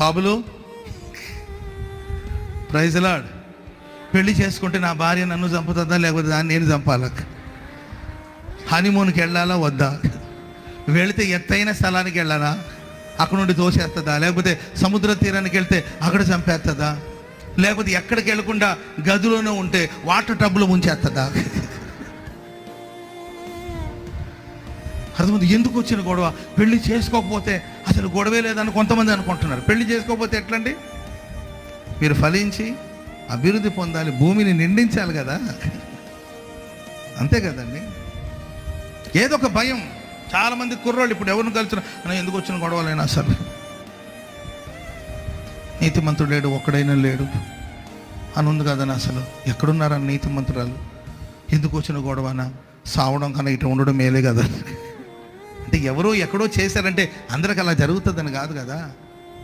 బాబులు ప్రైజ్లాడ్ పెళ్ళి చేసుకుంటే నా భార్య నన్ను చంపుతుందా లేకపోతే దాన్ని నేను చంపాలా? హనీమూన్కి వెళ్ళాలా వద్దా? వెళితే ఎత్తైన స్థలానికి వెళ్ళాలా? అక్కడ నుండి దోసేస్తుందా లేకపోతే సముద్ర తీరానికి వెళ్తే అక్కడ చంపేస్తుందా? లేకపోతే ఎక్కడికి వెళ్ళకుండా గదిలోనే ఉంటే వాటర్ టబ్లో ముంచేస్తుందా? అర్థమైంది ఎందుకు వచ్చిన గొడవ? పెళ్ళి చేసుకోకపోతే అసలు గొడవే లేదని కొంతమంది అనుకుంటున్నారు. పెళ్ళి చేసుకోకపోతే ఎట్లండి? మీరు ఫలించి అభివృద్ధి పొందాలి భూమిని నిండించాలి కదా. అంతే కదండి? ఏదో ఒక భయం. చాలామంది కుర్రోళ్ళు ఇప్పుడు ఎవరిని కలిసిన ఎందుకు వచ్చిన గొడవలైనా అసలు నీతిమంతుడు లేడు ఒక్కడైనా లేడు. అని ఉంది కదని అసలు? ఎక్కడున్నారని నీతిమంతురాలు? ఎందుకు వచ్చిన గొడవనా? సావడం కన్నా ఇటు ఉండడం మేలే కదా. అంటే ఎవరో ఎక్కడో చేశారంటే అందరికి అలా జరుగుతుందని కాదు కదా?